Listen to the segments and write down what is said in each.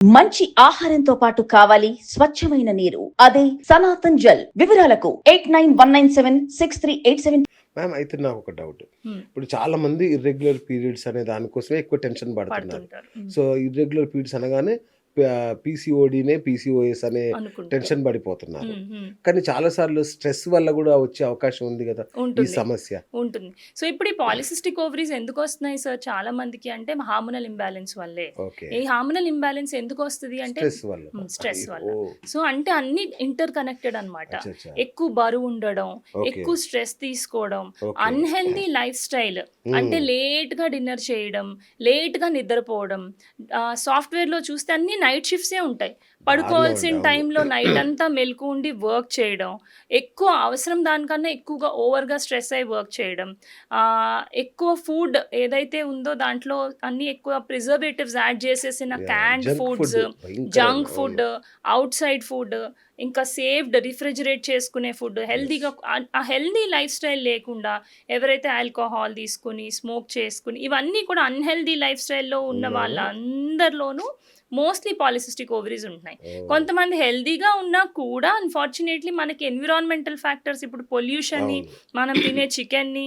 మంచి ఆహారంతో పాటు కావాలి స్వచ్ఛమైన నీరు. అదే సనాతన్ జల్. వివరాలకు eight nine one nine seven six three eight seven. Ma'am అయితే నాకు ఒక డౌట్ Hmm. ఇప్పుడు చాలా మంది ఇర్రెగ్యులర్ పీరియడ్స్ అనే దానికోసమే ఎక్కువ టెన్షన్ పడుతున్నారు. సో ఇర్రెగ్యులర్ పీరియడ్స్ అనగానే పీసీఓడినే పీసీఓఎస్ అనే టెన్షన్ పడిపోతున్నారు. కానీ చాలా సార్లు స్ట్రెస్ వల్ల కూడా వచ్చే అవకాశం ఉంది కదా ఈ సమస్య. ఉంటుంది. సో ఇప్పుడు ఈ పాలిసిస్టిక్ ఓవరీస్ ఎందుకు వస్తున్నాయి సార్ చాలా మందికి అంటే హార్మోనల్ ఇంబ్యాలెన్స్ వల్లే. ఈ హార్మోనల్ ఇంబ్యాలెన్స్ ఎందుకు వస్తుంది అంటే స్ట్రెస్ వల్ల. సో అంటే అన్ని ఇంటర్ కనెక్టెడ్ అచ్చా. ఎక్కువ బరువు ఉండడం ఎక్కువ స్ట్రెస్ తీసుకోవడం. అన్హెల్దీ లైఫ్ స్టైల్ అంటే లేట్గా డిన్నర్ చేయడం లేట్గా నిద్రపోవడం సాఫ్ట్వేర్లో చూస్తే అన్ని నైట్ షిఫ్ట్సే ఉంటాయి పడుకోవాల్సిన. టైంలో నైట్ అంతా మెలకు ఉండి వర్క్ చేయడం ఎక్కువ అవసరం దానికన్నా ఎక్కువగా ఓవర్గా స్ట్రెస్ అయి వర్క్ చేయడం ఎక్కువ ఫుడ్ ఏదైతే ఉందో దాంట్లో అన్ని ఎక్కువ ప్రిజర్వేటివ్స్ యాడ్ చేసేసిన junk foods junk. Food outside food ఇంకా సేఫ్డ్ రిఫ్రిజిరేట్ చేసుకునే ఫుడ్ హెల్దీగా ఆ హెల్దీ లైఫ్ స్టైల్ లేకుండా ఎవరైతే ఆల్కహాల్ తీసుకుని స్మోక్ చేసుకుని ఇవన్నీ కూడా అన్హెల్దీ లైఫ్ స్టైల్లో ఉన్న ఉన్నారు. వాళ్ళందరిలోనూ మోస్ట్లీ పాలిసిస్టిక్ ఓవరీస్ ఉంటున్నాయి. కొంతమంది హెల్దీగా ఉన్నా కూడా అన్ఫార్చునేట్లీ మనకి ఎన్విరాన్మెంటల్ ఫ్యాక్టర్స్ ఇప్పుడు పొల్యూషన్ని. మనం తినే చికెన్ని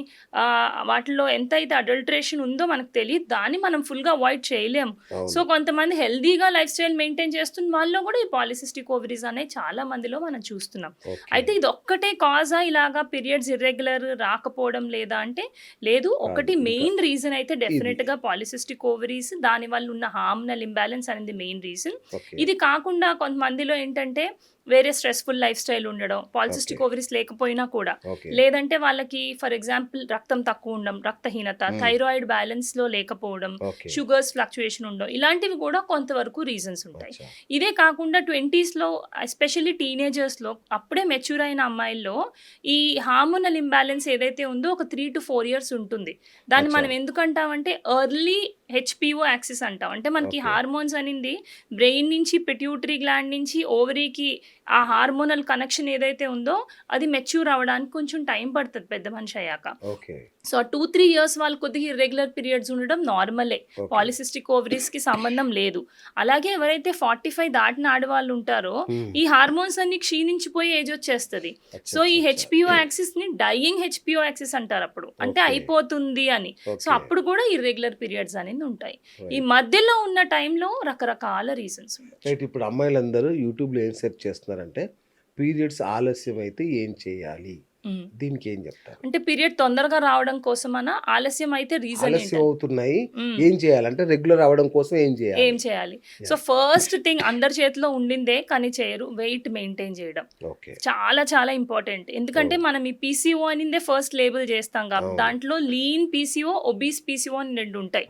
వాటిలో ఎంత అయితే అడల్ట్రేషన్ ఉందో మనకు తెలియదు. దాన్ని మనం ఫుల్గా అవాయిడ్ చేయలేము. సో కొంతమంది హెల్దీగా లైఫ్ స్టైల్ మెయింటైన్ చేస్తున్న వాళ్ళలో కూడా ఈ పాలిసిస్టిక్ ఓవరీస్ అనేవి చాలా మందిలో మనం చూస్తున్నాం. అయితే ఇది ఒక్కటే కాజా ఇలాగా పీరియడ్స్ ఇర్రెగ్యులర్ రాకపోవడం లేదా అంటే లేదు ఒకటి మెయిన్ రీజన్ అయితే డెఫినెట్గా పాలిసిస్టిక్ ఓవరీస్ దాని వల్ల ఉన్న హార్మోనల్ ఇంబ్యాలెన్స్ అనేది మెయిన్ రీజన్. ఇది కాకుండా కొంతమందిలో ఏంటంటే వేరే స్ట్రెస్ఫుల్ లైఫ్ స్టైల్ ఉండడం పాలిసిస్టిక్. ఓవరీస్ లేకపోయినా కూడా. లేదంటే వాళ్ళకి ఫర్ ఎగ్జాంపుల్ రక్తం తక్కువ ఉండడం రక్తహీనత. థైరాయిడ్ బ్యాలెన్స్లో లేకపోవడం. షుగర్స్ ఫ్లక్చుయేషన్ ఉండడం ఇలాంటివి కూడా కొంతవరకు రీజన్స్ ఉంటాయి. ఇదే కాకుండా ట్వంటీస్లో ఎస్పెషల్లీ టీనేజర్స్లో అప్పుడే మెచ్యూర్ అయిన అమ్మాయిల్లో ఈ హార్మోనల్ ఇంబ్యాలెన్స్ ఏదైతే ఉందో ఒక త్రీ టు ఫోర్ ఇయర్స్ ఉంటుంది దాన్ని. మనం ఎందుకంటామంటే ఎర్లీ హెచ్పిఓ యాక్సిస్ అంటాం అంటే మనకి. హార్మోన్స్ అనేది బ్రెయిన్ నుంచి పిట్యూటరీ గ్లాండ్ నుంచి ఓవరీకి ఆ హార్మోనల్ కనెక్షన్ ఏదైతే ఉందో అది మెచ్యూర్ అవ్వడానికి కొంచెం టైం పడుతుంది పెద్ద మనిషి అయ్యాక. సో టూ త్రీ ఇయర్స్ వాళ్ళు కొద్దిగా ఇర్రెగ్యులర్ పీరియడ్స్ ఉండడం నార్మలే. పాలిసిస్టిక్ ఓవరీస్కి సంబంధం లేదు అలాగే ఎవరైతే ఫార్టీ ఫైవ్ దాటిన ఆడవాళ్ళు ఉంటారో. ఈ హార్మోన్స్ అన్ని క్షీణించిపోయి ఏజ్ వచ్చేస్తుంది సో ఈ హెచ్పిఓ యాక్సిస్ని డైయింగ్ హెచ్పిఓ యాక్సిస్ అంటారు అప్పుడు అంటే. అయిపోతుంది అని. సో అప్పుడు కూడా ఇర్రెగ్యులర్ పీరియడ్స్ అనేది ఉంటాయి ఈ. మధ్యలో ఉన్న టైంలో రకరకాల రీజన్స్ ఇప్పుడు అమ్మాయిలందరూ యూట్యూబ్లో ఏం సెర్చ్ చేస్తారంటే పీరియడ్స్ ఆలస్యం అయితే ఏం చేయాలి? దీనికి ఏం చెప్తారు? అంటే పీరియడ్ తొందరగా రావడం కోసమనా? ఆలస్యం అయితే రీజన్ ఆలస్యం అవుతున్నాయి. ఏం చేయాలంటే రెగ్యులర్ అవ్వడం కోసం ఏం చేయాలి? ఏం చేయాలి? సో ఫస్ట్ థింగ్ అందరి చేతిలో ఉండిందే కానీ చేయరు. వెయిట్ మెయింటైన్ చేయడం. చాలా చాలా ఇంపార్టెంట్. ఎందుకంటే. మనం ఈ పీసీఓ అనిందే ఫస్ట్ లేబుల్ చేస్తాం కాబట్టి. దాంట్లో లీన్ పీసీఓ ఒబీస్ పీసీఓ అని రెండు ఉంటాయి.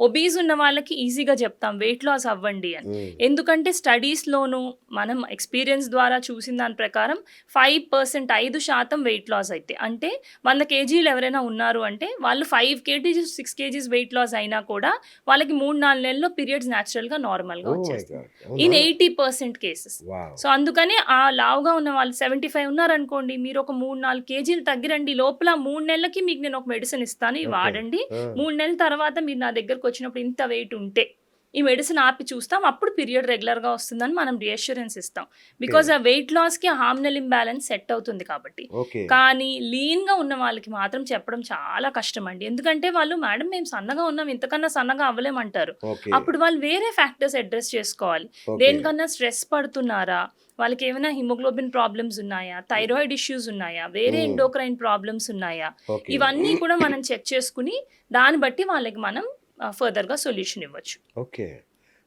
ఒబీస్ ఉన్న వాళ్ళకి ఈజీగా చెప్తాం వెయిట్ లాస్ అవ్వండి అని. ఎందుకంటే స్టడీస్లోను మనం ఎక్స్పీరియన్స్ ద్వారా చూసిన దాని ప్రకారం ఫైవ్ పర్సెంట్ ఐదు శాతం వెయిట్ లాస్ అయితే అంటే వంద కేజీలు ఎవరైనా ఉన్నారు అంటే వాళ్ళు five KGs six KGs weight loss అయినా కూడా వాళ్ళకి మూడు నాలుగు నెలల్లో పీరియడ్స్ న్యాచురల్గా నార్మల్గా వచ్చేస్తాయి. In? Eighty percent cases. So అందుకని ఆ లావుగా ఉన్న వాళ్ళు సెవెంటీ ఫైవ్ ఉన్నారనుకోండి మీరు ఒక మూడు నాలుగు కేజీలు తగ్గిరండి లోపల మూడు నెలలకి మీకు నేను ఒక మెడిసిన్ ఇస్తాను ఇవి. వాడండి మూడు నెలల తర్వాత మీరు నా దగ్గరకు వచ్చినప్పుడు ఇంత వెయిట్ ఉంటే ఈ మెడిసిన్ ఆపి చూస్తాం అప్పుడు పీరియడ్ రెగ్యులర్గా వస్తుందని మనం రియాష్యూరెన్స్ ఇస్తాం. బికాజ్ ఆ వెయిట్ లాస్కి హార్మోనల్ ఇంబ్యాలెన్స్ సెట్ అవుతుంది కాబట్టి. కానీ లీన్గా ఉన్న వాళ్ళకి మాత్రం చెప్పడం చాలా కష్టం అండి ఎందుకంటే వాళ్ళు మేడం మేము సన్నగా ఉన్నాం ఇంతకన్నా సన్నగా అవ్వలేమంటారు. అప్పుడు వాళ్ళు వేరే ఫ్యాక్టర్స్ అడ్రస్ చేసుకోవాలి. దేనికన్నా స్ట్రెస్ పడుతున్నారా? వాళ్ళకి ఏమైనా హిమోగ్లోబిన్ ప్రాబ్లమ్స్ ఉన్నాయా? థైరాయిడ్ ఇష్యూస్ ఉన్నాయా? వేరే Hmm. ఎండోక్రైన్ ప్రాబ్లమ్స్ ఉన్నాయా. ఇవన్నీ కూడా మనం చెక్ చేసుకుని దాన్ని బట్టి వాళ్ళకి మనం ఫర్దర్గా సొల్యూషన్ ఇవ్వచ్చు. ఓకే.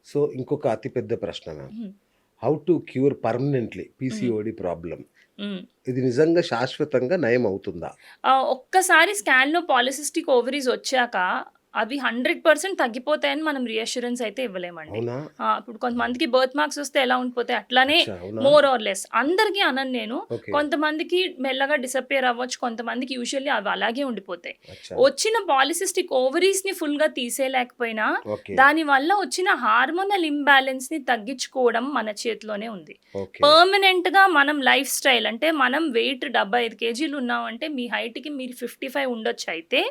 సో ఇంకొక అతిపెద్ద ప్రశ్న. How to cure permanently PCOD problem. ఇది నిజంగా శాశ్వతంగా నయం అవుతుందా ఒక్కసారి స్కాన్లో పాలిసిస్టిక్ ఓవరీస్ వచ్చాక అవి హండ్రెడ్ పర్సెంట్ తగ్గిపోతాయని మనం రియాష్యూరెన్స్ అయితే ఇవ్వలేమండి. ఇప్పుడు కొంతమందికి బర్త్ మార్క్స్ వస్తే ఎలా ఉండిపోతాయి అట్లానే? మోర్ ఆర్ లెస్ అందరికీ అనను నేను కొంతమందికి మెల్లగా డిసపియర్ అవ్వచ్చు కొంతమందికి యూజువల్లీ అవి అలాగే ఉండిపోతాయి. వచ్చిన పాలిసిస్టిక్ ఓవరీస్ని ఫుల్గా తీసేయలేకపోయినా దాని వల్ల వచ్చిన హార్మోనల్ ఇంబ్యాలెన్స్ని తగ్గించుకోవడం మన చేతిలోనే ఉంది. పర్మనెంట్గా మనం లైఫ్ స్టైల్ అంటే మనం వెయిట్ డెబ్బై ఐదు కేజీలు ఉన్నామంటే మీ హైట్కి మీరు ఫిఫ్టీ ఫైవ్ ఉండొచ్చు అయితే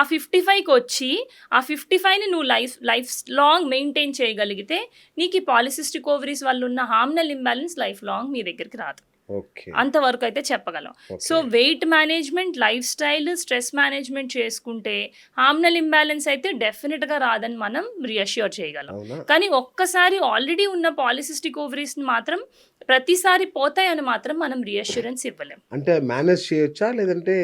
ఆ ఫిఫ్టీ ఫైవ్కి వచ్చి ఆ ఫిఫ్టీ ఫైవ్ని నువ్వు లైఫ్ లైఫ్ లాంగ్ మెయింటైన్ చేయగలిగితే నీకు ఈ పాలిసిస్టిక్ ఓవరీస్ వల్ల ఉన్న హార్మనల్ ఇంబ్యాలెన్స్ లైఫ్ లాంగ్ మీ దగ్గరికి రాదు. ఓకే. అంతవరకు అయితే చెప్పగలం. So weight management lifestyle stress management చేసుకుంటే హార్మనల్ ఇంబ్యాలెన్స్ అయితే డెఫినెట్గా రాదని మనం రియాష్యూర్ చేయగలం. కానీ ఒక్కసారి ఆల్రెడీ ఉన్న పాలిసిస్టిక్ ఓవరీస్ని మాత్రం ప్రతిసారి పోతాయని మాత్రం మనం రియాష్యూరెన్స్ ఇవ్వలేం. అంటే మేనేజ్ చేయొచ్చా? లేదంటే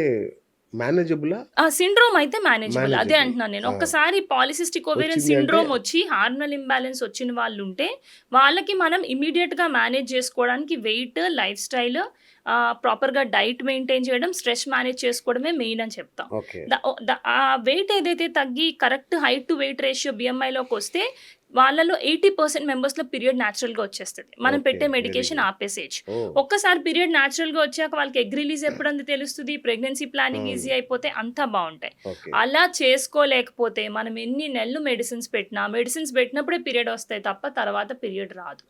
మేనేజబులా సిండ్రోమ్ అయితే మేనేజబుల్ అదే. అంటున్నాను నేను. ఆ. ఒక్కసారి పాలిసిస్టిక్ ఓవేరియన్ సిండ్రోమ్ వచ్చి హార్మోనల్ ఇంబ్యాలెన్స్ వచ్చిన వాళ్ళు ఉంటే వాళ్ళకి మనం ఇమీడియట్గా మేనేజ్ చేసుకోవడానికి వెయిట్ లైఫ్ స్టైల్ ప్రాపర్గా డైట్ మెయింటైన్ చేయడం స్ట్రెస్ మేనేజ్ చేసుకోవడమే మెయిన్ అని చెప్తాం. ఆ వెయిట్ ఏదైతే తగ్గి correct height to weight ratio బిఎంఐలోకి వస్తే వాళ్ళలో ఎయిటీ పర్సెంట్ మెంబర్స్లో పీరియడ్ న్యాచురల్గా వచ్చేస్తుంది. మనం పెట్టే మెడికేషన్. ఆపేసేయచ్చు ఓ. ఒక్కసారి పీరియడ్ న్యాచురల్గా వచ్చాక వాళ్ళకి ఎగ్ రిలీజ్ ఎప్పుడంది తెలుస్తుంది ప్రెగ్నెన్సీ ప్లానింగ్ Hmm. ఈజీ అయిపోతే అంతా బాగుంటాయి. అలా చేసుకోలేకపోతే మనం ఎన్ని నెలలు మెడిసిన్స్ పెట్టినా మెడిసిన్స్ పెట్టినప్పుడే పీరియడ్ వస్తాయి తప్ప తర్వాత పీరియడ్ రాదు.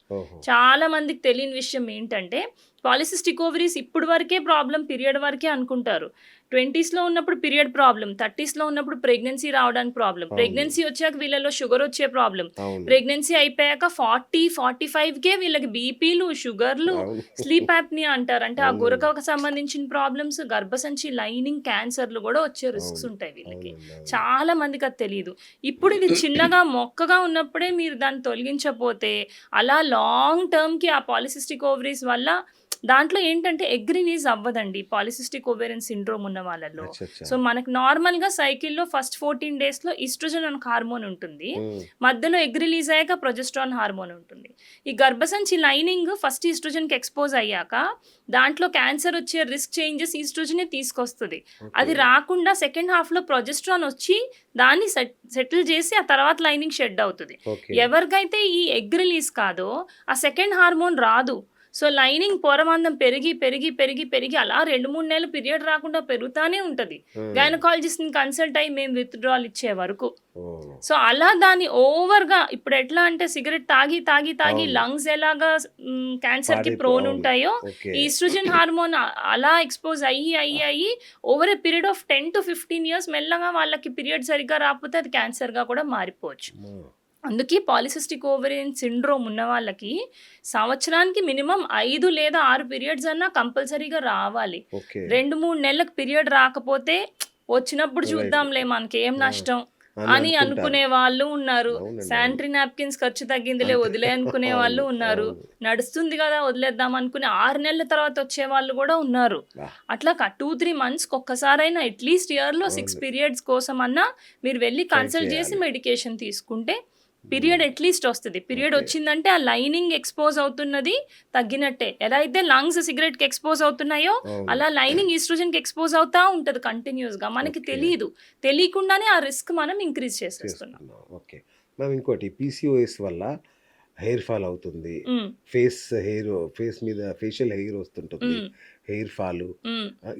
చాలా మందికి తెలియని విషయం ఏంటంటే పాలిసిస్టిక్ ఓవరీస్ ఇప్పుడు వరకే ప్రాబ్లం పీరియడ్ వరకే అనుకుంటారు ట్వంటీస్లో ఉన్నప్పుడు పీరియడ్ ప్రాబ్లం థర్టీస్లో ఉన్నప్పుడు ప్రెగ్నెన్సీ రావడానికి ప్రాబ్లం. ప్రెగ్నెన్సీ వచ్చాక వీళ్ళలో షుగర్ వచ్చే ప్రాబ్లం ప్రెగ్నెన్సీ అయిపోయాక ఫార్టీ ఫార్టీ ఫైవ్కే వీళ్ళకి బీపీలు షుగర్లు. స్లీప్ యాప్ని అంటారు అంటే ఆ. గురకకు సంబంధించిన ప్రాబ్లమ్స్ గర్భసంచి లైనింగ్ క్యాన్సర్లు కూడా వచ్చే రిస్క్స్. ఉంటాయి వీళ్ళకి. చాలా మందికి అది తెలియదు ఇప్పుడు ఇది చిన్నగా మొక్కగా ఉన్నప్పుడే మీరు దాన్ని తొలగించకపోతే అలా లాంగ్ టర్మ్కి ఆ పాలిసిస్టిక్ ఓవరీస్ వల్ల దాంట్లో ఏంటంటే ఎగ్రినీజ్ అవ్వదండి. పాలిసిస్టిక్ ఓవేరియన్ సిండ్రోమ్ ఉన్న వాళ్ళలో. సో మనకు నార్మల్గా సైకిల్లో ఫస్ట్ ఫోర్టీన్ డేస్లో ఈస్ట్రోజన్ అనే హార్మోన్ ఉంటుంది. మధ్యలో ఎగ్ రిలీజ్ అయ్యాక ప్రొజెస్ట్రాన్ హార్మోన్ ఉంటుంది. ఈ గర్భసంచి లైనింగ్ ఫస్ట్ ఈస్ట్రోజన్కి ఎక్స్పోజ్ అయ్యాక దాంట్లో క్యాన్సర్ వచ్చే రిస్క్ చేంజెస్ ఈస్ట్రోజనే తీసుకొస్తుంది. అది రాకుండా సెకండ్ హాఫ్లో ప్రొజెస్ట్రాన్ వచ్చి దాన్ని సెట్ సెటిల్ చేసి ఆ తర్వాత లైనింగ్ షెడ్ అవుతుంది. ఎవరికైతే ఈ ఎగ్ రిలీజ్ కాదో ఆ సెకండ్ హార్మోన్ రాదు. సో లైనింగ్ పొరమందం పెరిగి పెరిగి పెరిగి పెరిగి అలా రెండు మూడు నెలలు పీరియడ్ రాకుండా పెరుగుతానే ఉంటుంది గైనకాలజిస్ట్ని కన్సల్ట్ అయ్యి మేము విత్డ్రాల్ ఇచ్చే వరకు సో అలా దాన్ని ఓవర్గా ఇప్పుడు ఎట్లా అంటే సిగరెట్ తాగి తాగి తాగి. లంగ్స్ ఎలాగా క్యాన్సర్కి ప్రోన్. ఉంటాయో ఈస్ట్రోజన్ హార్మోన్ అలా ఎక్స్పోజ్ అయ్యి అయ్యి అయ్యి over a period of ten to fifteen years మెల్లగా వాళ్ళకి పీరియడ్ సరిగ్గా రాకపోతే అది క్యాన్సర్గా కూడా మారిపోవచ్చు అమ్మా. అందుకే పాలిసిస్టిక్ ఓవరియన్ సిండ్రోమ్ ఉన్న వాళ్ళకి సంవత్సరానికి మినిమం ఐదు లేదా ఆరు పీరియడ్స్ అన్నా కంపల్సరీగా రావాలి రెండు మూడు నెలలకు పీరియడ్ రాకపోతే వచ్చినప్పుడు. చూద్దాంలే మనకి ఏం. నష్టం అని. అనుకునే వాళ్ళు ఉన్నారు శానిటరీ నాప్కిన్స్ ఖర్చు తగ్గిందిలే. వదిలే అనుకునే వాళ్ళు ఉన్నారు. నడుస్తుంది కదా వదిలేద్దాం అనుకుని ఆరు నెలల తర్వాత వచ్చే వాళ్ళు కూడా ఉన్నారు. అట్లా టూ త్రీ మంత్స్ ఒక్కసారైనా అట్లీస్ట్ ఇయర్లో సిక్స్. పీరియడ్స్ కోసం అన్నా మీరు వెళ్ళి కన్సల్ట్ చేసి. మెడికేషన్ తీసుకుంటే పీరియడ్ అట్లీస్ట్ వస్తుంది. పీరియడ్. వచ్చిందంటే ఆ లైనింగ్ ఎక్స్పోజ్ అవుతున్నది తగ్గినట్టే. ఎలా అయితే లంగ్స్ సిగరెట్కి ఎక్స్పోజ్ అవుతున్నాయో. అలా లైనింగ్ ఈస్ట్రోజన్కి ఎక్స్పోజ్ అవుతా ఉంటది కంటిన్యూస్గా మనకి. తెలియదు తెలియకుండానే ఆ రిస్క్ మనం ఇంక్రీజ్ చేసేస్తున్నాం. ఓకే మ్యామ్ ఇంకోటి పీసీఓఎస్ వల్ల హెయిర్ ఫాల్ అవుతుంది. ఫేస్ హెయిర్ ఫేస్ మీద ఫేషియల్ హెయిర్ వస్తుంటుంది. హెయిర్ ఫాల్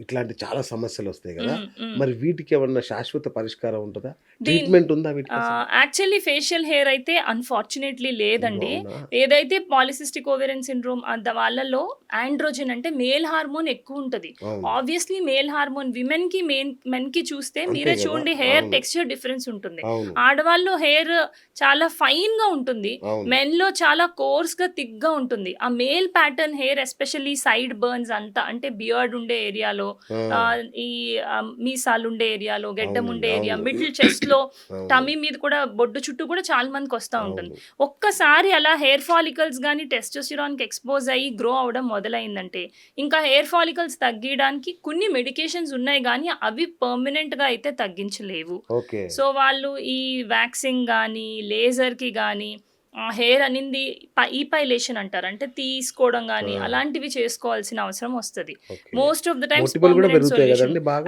ఇట్లాంటి చాలా సమస్యలు వస్తాయి కదా. మరి వీటికి ఏమన్నా శాశ్వత పరిష్కారం ఉంటుందా? ట్రీట్మెంట్ ఉందా? యాక్చువల్లీ ఫేషియల్ హెయిర్ అయితే అన్ఫార్చునేట్లీ లేదండి? ఏదైతే పాలిసిస్టిక్ ఓవేరియన్ సిండ్రోమ్ అంత వాళ్ళలో ఆండ్రోజన్ అంటే మేల్ హార్మోన్ ఎక్కువ ఉంటుంది. ఆబ్వియస్లీ మేల్ హార్మోన్ విమెన్కి మెయిన్ మెన్కి చూస్తే మీరే చూడండి హెయిర్. టెక్స్చర్ డిఫరెన్స్ ఉంటుంది. ఆడవాళ్ళు హెయిర్ చాలా ఫైన్గా ఉంటుంది. మెన్లో చాలా కోర్స్గా థిక్గా ఉంటుంది. ఆ male pattern hair especially sideburns అంతా అంటే బియర్డ్ ఉండే ఏరియాలో ఈ మీసాలు ఉండే ఏరియాలో గెడ్డం ఉండే ఏరియా. మిడిల్ చెస్ట్లో. టమీ మీద కూడా బొడ్డు చుట్టూ కూడా చాలా మందికి వస్తూ ఉంటుంది. ఒక్కసారి అలా హెయిర్ ఫాలికల్స్ కానీ టెస్టోస్టిరాన్కి ఎక్స్పోజ్ అయ్యి గ్రో అవడం మొదలైందంటే ఇంకా హెయిర్ ఫాలికల్స్ తగ్గించడానికి కొన్ని మెడికేషన్స్ ఉన్నాయి కానీ అవి పర్మనెంట్గా అయితే తగ్గించలేవు సో వాళ్ళు ఈ వ్యాక్సింగ్ కానీ లేజర్కి కానీ హెయిర్ అనింది ఈపైలేషన్ అంటారు అంటే తీసుకోవడం కానీ. అలాంటివి చేసుకోవాల్సిన అవసరం వస్తుంది. Most of the times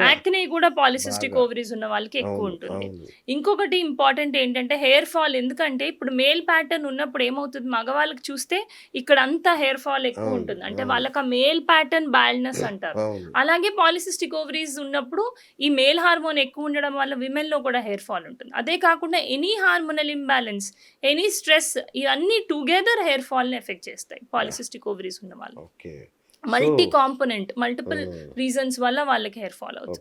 acne కూడా పాలిసిస్టిక్. ఓవరీస్ ఉన్న వాళ్ళకి ఎక్కువ ఉంటుంది. ఇంకొకటి ఇంపార్టెంట్ ఏంటంటే హెయిర్ ఫాల్ ఎందుకంటే ఇప్పుడు మేల్ ప్యాటర్న్ ఉన్నప్పుడు ఏమవుతుంది మగవాళ్ళకి చూస్తే ఇక్కడ అంతా హెయిర్ ఫాల్ ఎక్కువ ఉంటుంది అంటే. వాళ్ళకి ఆ మేల్ ప్యాటర్న్ బాల్డ్నెస్ అంటారు అలాగే పాలిసిస్టిక్ ఓవరీస్ ఉన్నప్పుడు ఈ మేల్ హార్మోన్ ఎక్కువ ఉండడం వల్ల విమెన్లో కూడా హెయిర్ ఫాల్ ఉంటుంది అదే కాకుండా any hormonal imbalance any stress ఇవన్నీ టుగెదర్ హెయిర్ ఫాల్ని ఎఫెక్ట్ చేస్తాయి పాలిసిస్టిక్ ఓవరీస్ ఉన్న వాళ్ళు. మల్టీ కాంపోనెంట్ మల్టిపుల్ ఆ, రీజన్స్ వల్ల వాళ్ళకి హెయిర్ ఫాల్ అవుతుంది.